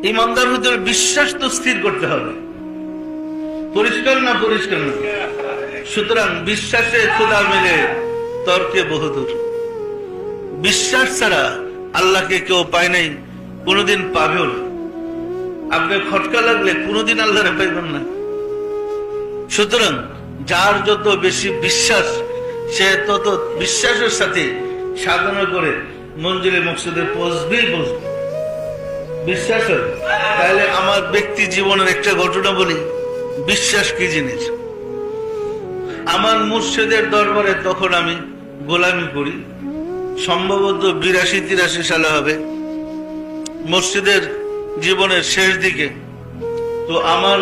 ইমানদার ভিতরে বিশ্বাস তো স্থির করতে হবে। পরিষ্কার না পরিষ্কার? না সুতরাং বিশ্বাসে খোদা মেলে তর্কে বহুদূর। বিশ্বাস ছাড়া আল্লাহকে কেউ পায় নাই, কোনোদিন পাবেও না। আপনার খটকা লাগলে কোনোদিন আল্লাহরে পাইবেন না। সুতরাং যার যত বেশি বিশ্বাস, সে তত বিশ্বাসের সাথে সাধনা করে মঞ্জুরে মকসুদে পৌঁছবেই পৌঁছবে। বিশ্বাস হবে। তাহলে আমার ব্যক্তি জীবনের একটা ঘটনা বলি। বিশ্বাস কি জিনিস? আমার মুর্শিদের দরবারে তখন আমি গোলামি করি। সম্ভবত বিরাশি তিরাশি সালে হবে। মসজিদের জীবনের শেষ দিকে। তো আমার,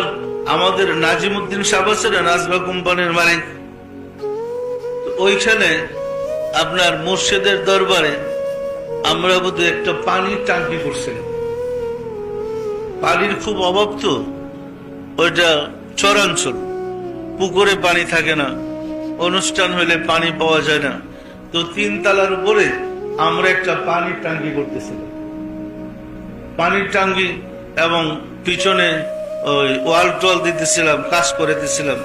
আমাদের নাজিমুদ্দিন সাহেব আছে নাজবা কোম্পানির মালিক? ওইখানে আপনার মসজিদের দরবারে আমরা বোধহয় একটা পানির টাঙ্কি করছিলাম। পানির খুব অভাব তো। ওইটা চরাঞ্চল। পুকুরে পানি থাকে না। অনুষ্ঠান হলে পানি পাওয়া যায় না। তো তিন তালার উপরে আমরা একটা পানির টাঙ্কি করতেছিলাম। পানির টাঙ্গি এবং পিছনে ওই ওয়াল টল দিতেছিলাম, কাজ করে দিতেছিলাম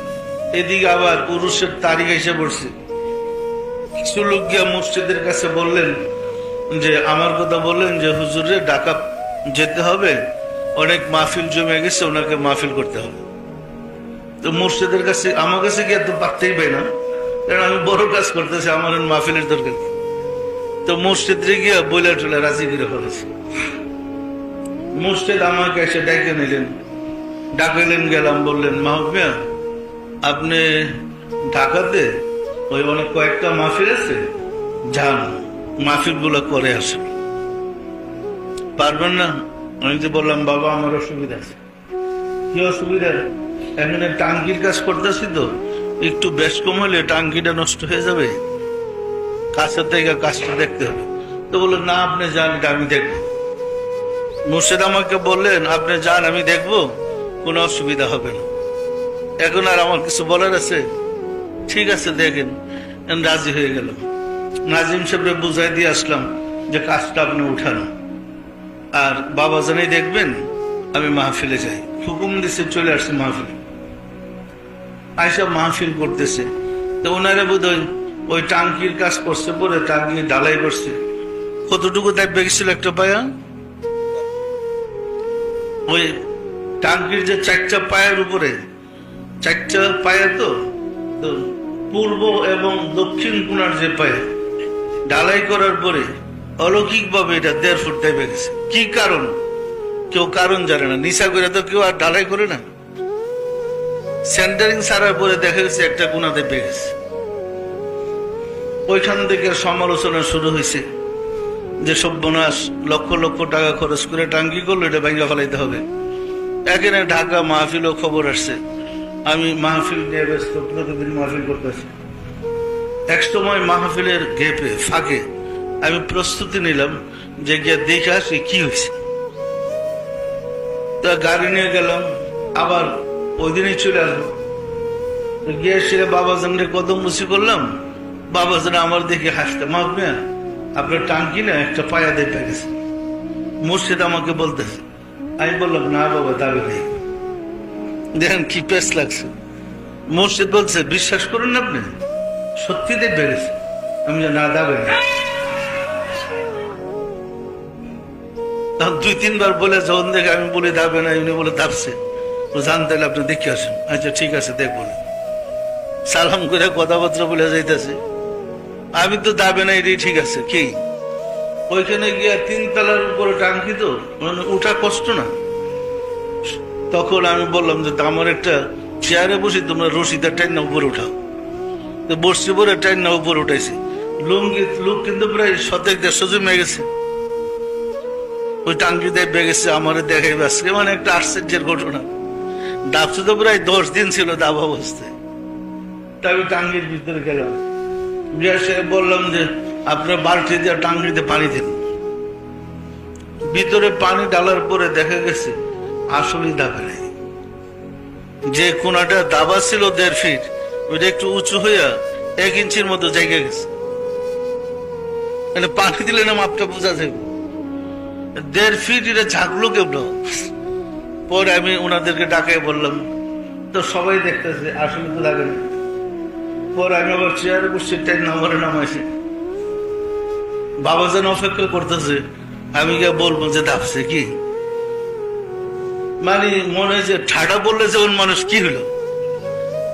এদিকে আবার উরুষের তারিখ এসে পড়ছে। কিছু লোক গিয়া মসজিদের কাছে বললেন যে, আমার কথা বললেন যে, হুজুরে, ঢাকা যেতে হবে। অনেক মাহফিল জমে গেছে, ওনাকে মাহফিল করতে হবে। তো মসজিদের কাছে, আমার কাছে গিয়ে তো পারতেই পাই না? কারণ আমি বড় কাজ করতেছি, আমার মাহফিলের দরকার? তো মসজিদে গিয়ে বইলা টুলে রাজি করে ফেলেছি। মুর্শিদ আমাকে এসে ডেকে নিলেন। ডাকলেন, গেলাম, বললেন মাহমিয়া আপনি ঢাকাতে ওই অনেক কয়েকটা মাহফিল আছে? যান মাহফিলগুলো করে আসেন। পারবেন না? আমি তো বললাম, বাবা, আমার অসুবিধা আছে। কি অসুবিধা? এখানে টাঙ্কির কাজ করতেছি তো। একটু বেশ কম হলে টাঙ্কিটা নষ্ট হয়ে যাবে। কাছে থেকে কাজটা দেখতে হবে। তো বলল, না, আপনি যান, এটা আমি দেখব। মুর্শিদ আমাকে বললেন, আপনি যান, আমি দেখব। কোনো অসুবিধা হবে না। এখন আর আমার কিছু বলার আছে? ঠিক আছে, দেখেন। রাজি হয়ে গেলাম। নাজিম সাহেবরে বুঝাই দিয়ে আসলাম যে কাজটা আপনি উঠানো। আর বাবা জানাই দেখবেন, আমি মাহফিলে যাই। হুকুম দিছে, চলে আসছে মাহফিল। আয়সা মাহফিল করতেছে। তো ওনারা বোধ ওই টাঙ্কির কাজ করছে পরে টাঙ্কি ডালাই করছে। কতটুকু দেখবে গেছিল একটা পায়া? ওই টাঙ্কির যে চারটা পায়ের উপরে, চারটা পায়ে তো পূর্ব এবং দক্ষিণ কোনার যে পায়ে, ঢালাই করার পরে অলৌকিক ভাবে এটা দেড় ফুট দেবে গেছে। কি কারণ? কেউ কারণ জানে না। নিশা করে তো কেউ আর ঢালাই করে না। সেন্টারিং সারার পরে দেখা গেছে একটা কোনা দেবে গেছে ওইখান থেকে সমালোচনা শুরু হয়েছে যে সব্যনাশ লক্ষ লক্ষ টাকা খরচ করে টাঙ্কি করল, এটা ভেঙে ফেলাইতে হবে। এখানে ঢাকা মাহফিলও খবর আসছে। আমি মাহফিল নিয়ে ব্যস্ত, প্রতিদিন মাহফিল করতেছি। এক সময় মাহফিলের গেপে, ফাঁকে আমি প্রস্তুতি নিলাম যে গিয়ে দেখে আসি কি হয়েছে তা গাড়ি নিয়ে গেলাম, আবার ওই দিনই চলে আসব। গিয়ে সে বাবাজানকে কদম মুসি করলাম, বাবাজান আমার দেখে হাসতে মাহমিয়া আপনার টাঙ্কি না একটা পায়া দিয়ে গেছে। মুর্শিদ আমাকে বলতেছে। আমি বললাম, না বাবা, দাবি নেই। দেখেন কি পেস লাগছে। মুর্শিদ বলছে, বিশ্বাস করুন আপনি? সত্যি গেছে আমি না, দাবে নেই। তখন দুই, তিনবার বলে যখন দেখে আমি বলি দাবে না, উনি বলে তো জানতে আপনি দেখে আসেন। আচ্ছা ঠিক আছে, দেখব না। সালাম করে কথাবার্তা বলে যাইতেছে। আমি তো দাবে না, এটাই ঠিক আছে, কি? ওইখানে গিয়া তিন তলার উপরে টাঙ্কি তো মানে উঠা কষ্ট না। তখন আমি বললাম যে আমার একটা চেয়ারে বসি তোমরা রশিদার টাইন না উপরে উঠাও। তো বসছি পরে টাইন না উপরে উঠাইছি। লুঙ্গি লোক কিন্তু প্রায় শতেক দেড়শো জমে গেছে। ওই টাঙ্কি দেখবে গেছে আমার দেখে আজকে। মানে একটা আশ্চর্যের ঘটনা। ডাবছে তো প্রায় দশ দিন ছিল দাব অবস্থায় তাই আমি টাঙ্গির ভিতরে গেলাম। গিয়ে সে বললাম যে, আপনার বালতি দিয়ে টাঙ্গিতে পানি দিন। ভিতরে পানি ডালার পরে দেখা গেছে, আসলেই দাবে নাই। যে কোনাটা দাবা ছিল দেড় ফিট, ওইটা একটু উঁচু হইয়া এক ইঞ্চির মতো জায়গা গেছে। মানে পানি দিলে না মাপটা বোঝা যাবে দেড় ফিট এটা ঝাঁকলো কেমন পরে আমি ওনাদেরকে ডাকে বললাম, তো সবাই দেখতেছে, আসলে তো লাগে পরে আমি আবার চেয়ারে বসছি তাই নামারে নামাইছি। বাবা যেন অপেক্ষা করতেছে, আমি গিয়ে বলব যে দাপছে কি? মানে মনে যে, ঠাডা বললে যেমন মানুষ কি হলো।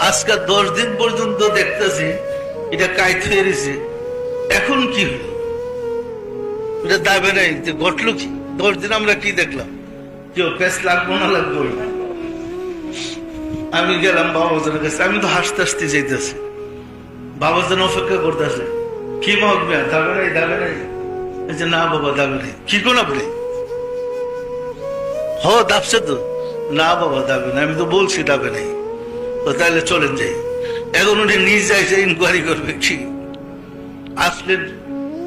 আজকে দশ দিন পর্যন্ত দেখতেছি, এটা কাইত হয়ে এখন কি হলো? এটা দাবে নাই ঘটলো কি? দশ দিন আমরা কি দেখলাম? কেউ প্যাস লাগবো না লাগবো। আমি গেলাম বাবাজনের কাছে, আমি তো হাসতে হাসতে যাইতেছি। বাবাজন অপেক্ষা করতেছে, কি মহকবে দাবে নাই দাবে নাই। যে, না বাবা দাবে নাই। কি কোন আপনি? হ দাবছে তো। না বাবা দাবে না আমি তো বলছি দাবে নাই। তাহলে চলেন যাই। এখন উনি নিজ যাইছে ইনকোয়ারি করবে কি? আসলেন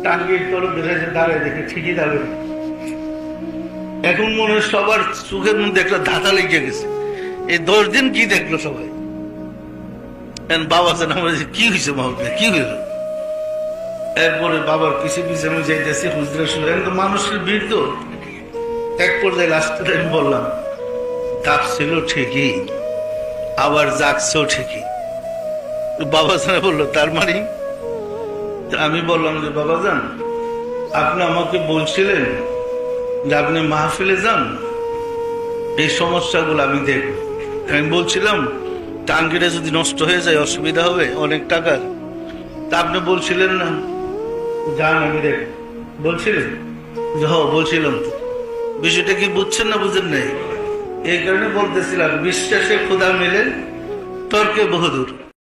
টাঙ্গির তরফ ধরেছে দাঁড়ায় দেখে ঠিকই না। এখন মনে হয় সবার চোখের মধ্যে একটা ধাঁধা লেগে গেছে। এই দশ দিন কি দেখল সবাই? বাবা আমার কি হয়েছে কি হইল এরপরে বাবার পিছে পিছে আমি যাইতেছি হুজরা শুনে তো মানুষের ভিড় তো। এক পর্যায়ে লাস্টে আমি বললাম তাপ ছিল ঠিকই, আবার জাগছেও ঠিকই। বাবা জানা বলল, তার মানে আমি বললাম যে, বাবা যান, আপনি আমাকে বলছিলেন যে আপনি মাহফিলে যান। এই সমস্যাগুলো আমি দেখব। আমি বলছিলাম, টাঙ্গিটা যদি নষ্ট হয়ে যায়, অসুবিধা হবে অনেক টাকার। তা আপনি বলছিলেন না। যান, আমি দেখ বলছিলেন? যে হ বলছিলাম তো। বিষয়টা কি বুঝছেন না বুঝেন নাই? এই কারণে বলতেছিলাম, বিশ্বাসে খোদা মেলে তর্কে বহুদূর।